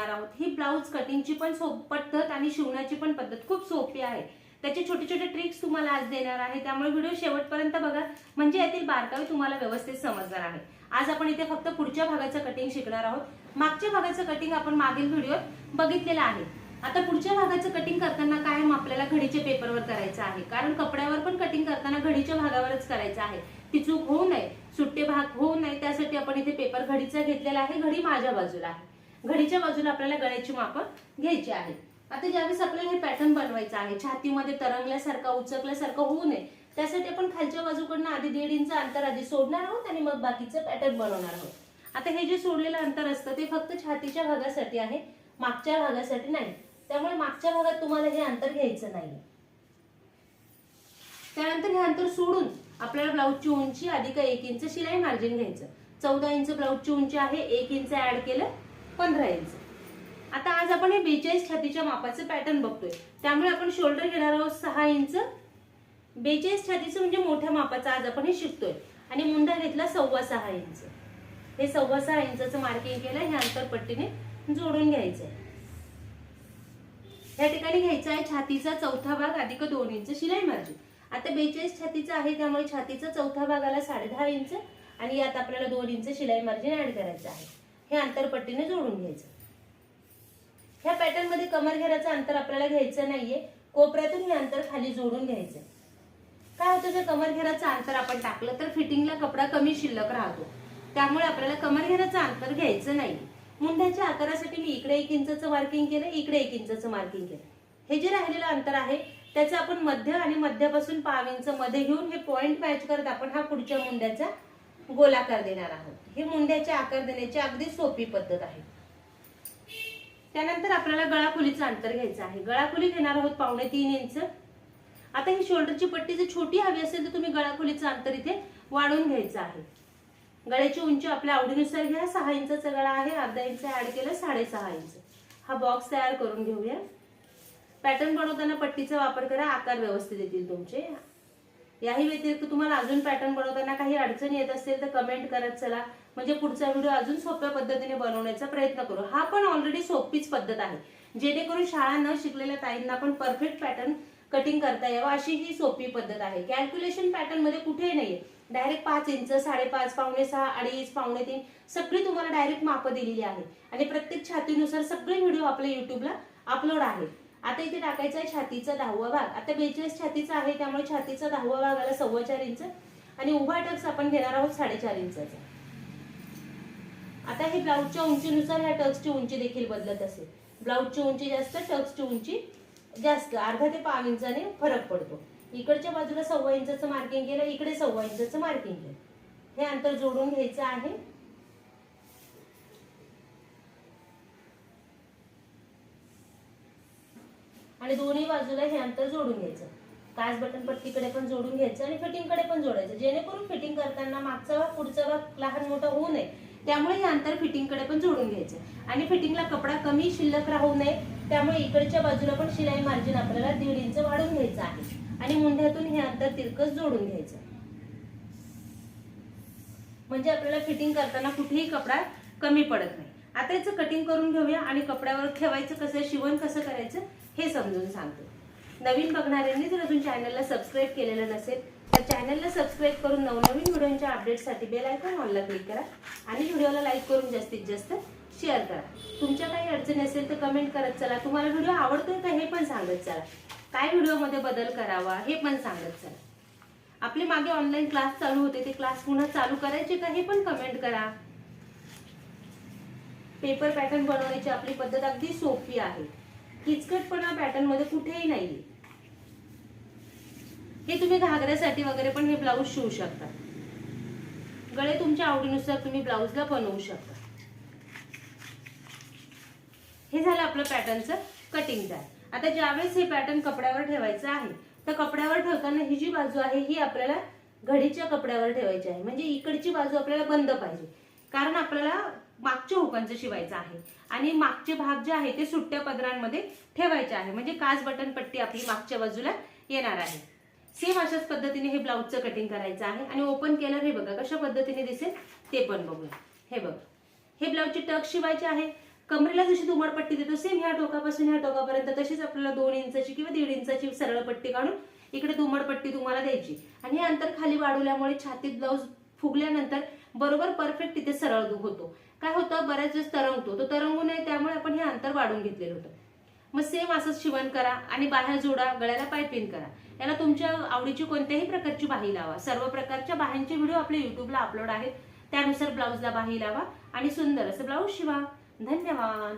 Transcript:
करणार आहोत. ही ब्लाऊज कटिंगची पण सोप पद्धत आणि शिवण्याची पण पद्धत खूप सोपी आहे. त्याचे छोटे छोटे ट्रिक्स तुम्हाला आज देणार आहे. त्यामुळे व्हिडिओ शेवटपर्यंत बघा. म्हणजे यातील बारकावे तुम्हाला व्यवस्थित समजणार आहे. आज आपण इथे फक्त पुढच्या भागाचं कटिंग शिकणार आहोत. मागच्या भागाचं कटिंग आपण मागील व्हिडिओत बघितलेलं आहे. आता पुढच्या भागाचं कटिंग करताना कायम आपल्याला घडीच्या पेपरवर करायचं आहे. कारण कपड्यावर पण कटिंग करताना घडीच्या भागावरच करायचं आहे. ती चूक होऊ नये सुट्टे भाग होऊ नये त्यासाठी आपण इथे पेपर घडीचा घेतलेला आहे. घडी माझ्या बाजूला आहे. घडीच्या बाजूला आपल्याला गळ्याची माप घ्यायची आहे आता ज्यावेळेस आपल्याला हे पॅटर्न बनवायचं आहे छातीमध्ये तरंगल्यासारखा उचकल्यासारखं होऊ नये त्यासाठी आपण खालच्या बाजूकडनं आधी दीड इंच अंतर आधी सोडणार आहोत आणि मग बाकीचं पॅटर्न बनवणार आहोत. आता हे जे सोडलेलं अंतर असतं ते फक्त छातीच्या भागासाठी आहे मागच्या भागासाठी नाही. त्यामुळे मागच्या भागात तुम्हाला हे अंतर घ्यायचं नाही त्यानंतर हे अंतर सोडून आपल्याला ब्लाऊजची उंची अधिक एक इंच शिलाई मार्जिन घ्यायचं. चौदा इंच ब्लाऊजची उंची आहे एक इंच ऍड केलं पंधरा इंच आता आज आपण हे बेचाळीस छातीच्या मापाचं पॅटर्न बघतोय. त्यामुळे आपण शोल्डर घेणार आहोत सहा इंच बेचाळीस छातीचं म्हणजे मोठ्या मापाचं आज आपण हे शिकतोय. आणि मुंडा घेतला सव्वा सहा इंच हे सव्वा सहा इंचाचं मार्किंग केलं हे अंतर पट्टीने जोडून आहे या ठिकाणी घ्यायचा आहे छातीचा चौथा भाग अधिक दोन इंच शिलाई मार्जिन. आता बेचाळीस छातीचा आहे त्यामुळे छातीचा चौथा भागाला साडेदहा इंच आणि यात आपल्याला दोन इंच शिलाई मार्जिन ऍड करायचं आहे. हे अंतरपट्टीने जोडून घ्यायचं. ह्या पॅटर्नमध्ये कमर घेराचं अंतर आपल्याला घ्यायचं नाहीये. कोपऱ्यातून हे अंतर खाली जोडून घ्यायचं. काय होतं जर कमर घेराचं अंतर आपण टाकलं तर फिटिंगला कपडा कमी शिल्लक राहतो. त्यामुळे आपल्याला कमर घेराचं अंतर घ्यायचं नाही. मुंड्याच्या आकारासाठी मी इकडे एक इंचाचं मार्किंग केलं इकडे एक इंचाचं मार्किंग केलं. हे जे राहिलेलं अंतर आहे त्याचं आपण मध्य आणि मध्यापासून पाव इंच मध्ये घेऊन हे पॉइंट मॅच करत आपण हा पुढच्या मुंड्याचा गोलाकार देणार आहोत. हे मुंड्याचे आकार देण्याची अगदी सोपी पद्धत आहे. त्यानंतर आपल्याला गळाखोलीचं अंतर घ्यायचं आहे. गळाखोली घेणार आहोत पावणे तीन इंच. आता ही शोल्डरची पट्टी जर छोटी हवी असेल तर तुम्ही गळाखोलीचं अंतर इथे वाढवून घ्यायचं आहे. गळ्याची उंची आपल्या आवडीनुसार घ्या. सहा इंचाचा गळा आहे. अर्धा इंच ऍड केलं साडेसहा इंच. हा बॉक्स तयार करून घेऊया. पॅटर्न बनवताना पट्टीचा वापर करा. आकार व्यवस्थित येतील तुमचे. याही व्यतिरिक्त तुम्हाला अजून पॅटर्न बनवताना काही अडचणी येत असेल तर कमेंट करत चला. म्हणजे पुढचा व्हिडिओ अजून सोप्या पद्धतीने बनवण्याचा प्रयत्न करू. हा पण ऑलरेडी सोपीच पद्धत आहे. जेणेकरून शाळा न शिकलेल्या ताईंना पण परफेक्ट पॅटर्न कटिंग करता यावं अशी ही सोपी पद्धत आहे. कॅल्क्युलेशन पॅटर्नमध्ये कुठेही नाहीये. डायरेक्ट पाच इंच साडेपाच पावणे सहा अडीच पावणे तीन सगळी तुम्हाला डायरेक्ट मापं दिलेली आहे. आणि प्रत्येक छातीनुसार सगळे व्हिडिओ आपल्या युट्यूबला अपलोड आहे आता इथे टाकायचा आहे छातीचा दहावा भाग. आता बेचाळीस छातीचा आहे त्यामुळे छातीचा दहावा भाग आला सव्वा चार इंच आणि उभा टक्स आपण घेणार आहोत साडेचार इंचाचा. आता हे ब्लाऊजच्या उंचीनुसार ह्या टक्सची उंची देखील बदलत असेल. ब्लाऊजची उंची जास्त टक्सची उंची जास्त. अर्धा ते पाव इंचाने फरक पडतो. इकडच्या बाजूला सव्वा इंचाचं मार्किंग केलं इकडे सव्वा इंचाचं मार्किंग केलं. हे अंतर जोडून घ्यायचं आहे. आणि दोन्ही बाजूला हे अंतर जोडून घ्यायचं. काच बटन पट्टीकडे पण जोडून घ्यायचं आणि फिटिंगकडे पण जोडायचं. जेणेकरून फिटिंग करताना मागचा भाग पुढचा भाग लहान मोठा होऊ नये. त्यामुळे हे अंतर फिटिंगकडे पण जोडून घ्यायचं. आणि फिटिंगला कपडा कमी शिल्लक राहू नये. त्यामुळे इकडच्या बाजूला पण शिलाई मार्जिन आपल्याला दीड इंच वाढून घ्यायचं आहे. आणि मुंढ्यातून हे अंतर तिरकस जोडून घ्यायचं. म्हणजे आपल्याला फिटिंग करताना कुठेही कपडा कमी पडत नाही. आता याचं कटिंग करून घेऊया आणि कपड्यावर ठेवायचं कसं शिवण कसं करायचं हे समजून सांगतो. नवीन बघणाऱ्यांनी जर अजून चॅनलला सबस्क्राईब केलेलं नसेल तर चॅनलला सबस्क्राईब करून नवनवीन व्हिडिओच्या अपडेटसाठी बेल आयकॉन ऑनला क्लिक करा आणि व्हिडिओला लाईक करून जास्तीत जास्त शेअर करा. तुमच्या काही अडचणी असेल तर कमेंट करत चला. तुम्हाला व्हिडिओ आवडतोय का हे पण सांगत चला. काय व्हिडिओमध्ये बदल करावा हे पण सांगत चला. आपले मागे ऑनलाईन क्लास चालू होते ते क्लास पुन्हा चालू करायचे का हे पण कमेंट करा. पेपर पॅटर्न बनवण्याची आपली पद्धत अगदी सोपी आहे. किचकटपणा पॅटर्नमध्ये कुठेही नाहीये. हे तुम्ही घागऱ्यासाठी वगैरे पण हे ब्लाऊज शिवू शकता. गळे तुमच्या आवडीनुसार तुम्ही ब्लाऊजला बनवू शकता. हे झालं आपलं पॅटर्नचं कटिंग तयार आता ज्यावेळेस हे पॅटर्न कपड्यावर ठेवायचं आहे तर कपड्यावर ठेवताना ही जी बाजू आहे ही आपल्याला घडीच्या कपड्यावर ठेवायची आहे. म्हणजे इकडची बाजू आपल्याला बंद पाहिजे. कारण आपल्याला मागच्या हुकांचं शिवायचं आहे. आणि मागचे भाग जे आहे ते सुट्ट्या पदरांमध्ये ठेवायचे आहे. म्हणजे काच बटन पट्टी आपली मागच्या बाजूला येणार आहे. सेम अशाच पद्धतीने हे ब्लाऊजचं कटिंग करायचं आहे. आणि ओपन केलं हे बघा कशा पद्धतीने दिसेल ते पण बघूया. हे बघा. हे ब्लाऊजची टक शिवायचे आहे. कमरेला जशी धुमडपट्टी देतो सेम ह्या टोकापासून ह्या टोकापर्यंत तशीच आपल्याला दोन इंचाची किंवा दीड इंचाची सरळ पट्टी काढून इकडे धुमडपट्टी तुम्हाला द्यायची. आणि हे अंतर खाली वाढवल्यामुळे छातीत ब्लाऊज फुगल्यानंतर बरोबर परफेक्ट तिथे सरळ दुख होतो. काय होतं? बऱ्याच वेळेस तरंगतो. तो तरंगू नये त्यामुळे आपण हे अंतर वाढून घेतलेलं होतं. मग सेम असंच शिवण करा आणि बाह्या जोडा गळ्याला पायपिन करा. याला तुमच्या आवडीची कोणत्याही प्रकारची बाही लावा. सर्व प्रकारच्या बाह्यांचे व्हिडिओ आपल्या युट्यूबला अपलोड आहेत. त्यानुसार ब्लाऊजला बाही लावा आणि सुंदर असं ब्लाऊज शिवा. धन्यवाद.